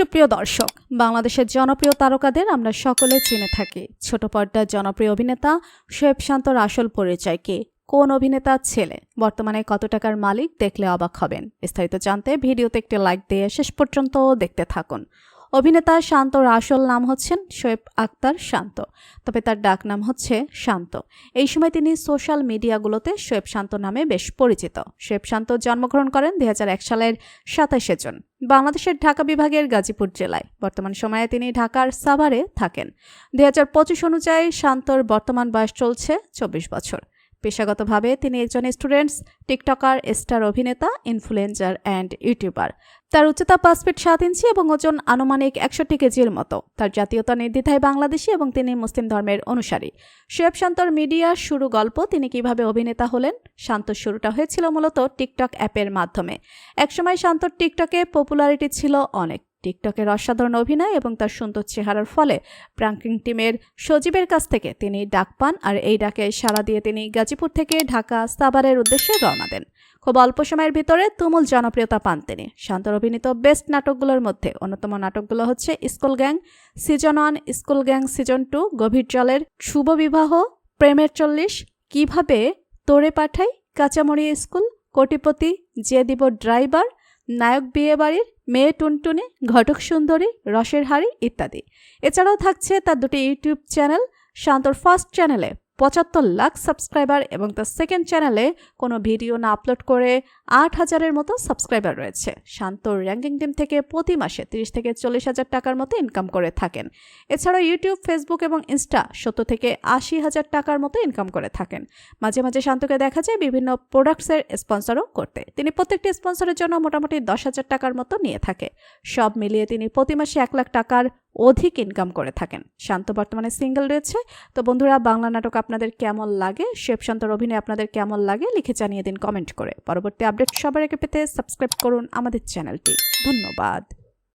সুপ্রিয় দর্শক, বাংলাদেশের জনপ্রিয় তারকাদের আমরা সকলে চিনে থাকি। ছোট পর্দার জনপ্রিয় অভিনেতা শোয়েব শান্তর আসল পরিচয় কে কোন অভিনেতার ছেলে? বর্তমানে কত টাকার মালিক? দেখলে অবাক হবেন। বিস্তারিত জানতে ভিডিওতে একটি লাইক দিয়ে শেষ পর্যন্ত দেখতে থাকুন। অভিনেতা শান্তর আসল নাম হচ্ছেন শোয়েব আক্তার শান্ত, তবে তার ডাক নাম হচ্ছে শান্ত। এই সময় তিনি সোশ্যাল মিডিয়াগুলোতে শোয়েব শান্ত নামে বেশ পরিচিত। শোয়েব শান্ত জন্মগ্রহণ করেন দুই হাজার এক সালের সাতাশে জুন, বাংলাদেশের ঢাকা বিভাগের গাজীপুর জেলায়। বর্তমান সময়ে তিনি ঢাকার সাভারে থাকেন। দুই হাজার পঁচিশ অনুযায়ী শান্তর বর্তমান বয়স চলছে চব্বিশ বছর। পেশাগতভাবে তিনি একজন স্টুডেন্টস, টিকটকার, স্টার অভিনেতা, ইনফ্লুয়েঞ্জার অ্যান্ড ইউটিউবার। তার উচ্চতা পাঁচ ফিট সাত ইঞ্চি এবং ওজন আনুমানিক একষট্টি কেজির মতো। তার জাতীয়তা নির্দ্বিধায় বাংলাদেশি এবং তিনি মুসলিম ধর্মের অনুসারী। শোয়েব শান্তর মিডিয়া শুরু গল্প তিনি কীভাবে অভিনেতা হলেন শান্তর শুরুটা হয়েছিল মূলত টিকটক অ্যাপের মাধ্যমে। একসময় শান্তর টিকটকে পপুলারিটি ছিল অনেক। টিকটকের অসাধারণ অভিনয় এবং তার সুন্দর চেহারার ফলে প্রাঙ্কিং টিমের সজীবের কাছ থেকে তিনি ডাক পান আর এই ডাকে সাড়া দিয়ে তিনি গাজীপুর থেকে ঢাকা সাভারের উদ্দেশ্যে রওনা দেন। খুব অল্প সময়ের ভিতরে তুমুল জনপ্রিয়তা পান তিনি। শান্তর অভিনীত বেস্ট নাটকগুলোর মধ্যে অন্যতম নাটকগুলো হচ্ছে school gang, season one, school gang season two, গভীর জলের শুভ বিবাহ, প্রেমের চল্লিশ, কীভাবে তোরে পাঠাই কাঁচামড়ি স্কুল, কোটিপতি যে দিব ড্রাইভার নায়ক বিয়ে বাড়ির মেয়ে টুনটুনি, ঘটক সুন্দরী, রসের হাড়ি ইত্যাদি। এছাড়াও থাকছে তার দুটি ইউটিউব চ্যানেল, শান্তর ফার্স্ট চ্যানেলে। পঁচাত্তর লাখ সাবস্ক্রাইবার এবং তার সেকেন্ড চ্যানেলে কোনো ভিডিও না আপলোড করে আট হাজারের মতো সাবস্ক্রাইবার রয়েছে। শান্তর র্যাঙ্কিং টিম থেকে প্রতি মাসে তিরিশ থেকে চল্লিশ হাজার টাকার মতো ইনকাম করে থাকেন। এছাড়াও ইউটিউব, ফেসবুক এবং ইনস্টা সত্তর থেকে আশি হাজার টাকার মতো ইনকাম করে থাকেন। মাঝে মাঝে শান্তকে দেখা যায় বিভিন্ন প্রোডাক্টসের স্পন্সরও করতে। তিনি প্রত্যেকটি স্পন্সরের জন্য মোটামুটি দশ হাজার টাকার মতো নিয়ে থাকে। সব মিলিয়ে তিনি প্রতি মাসে এক লাখ টাকার অধিক ইনকাম করে থাকেন। শান্ত বর্তমানে সিঙ্গেল রয়েছে। তো বন্ধুরা, বাংলা নাটক আপনাদের কেমন লাগে? শেব শান্তর অভিনয় আপনাদের কেমন লাগে? লিখে জানিয়ে দিন কমেন্ট করে। পরবর্তী আপডেট সবার আগে পেতে সাবস্ক্রাইব করুন আমাদের চ্যানেলটি ধন্যবাদ।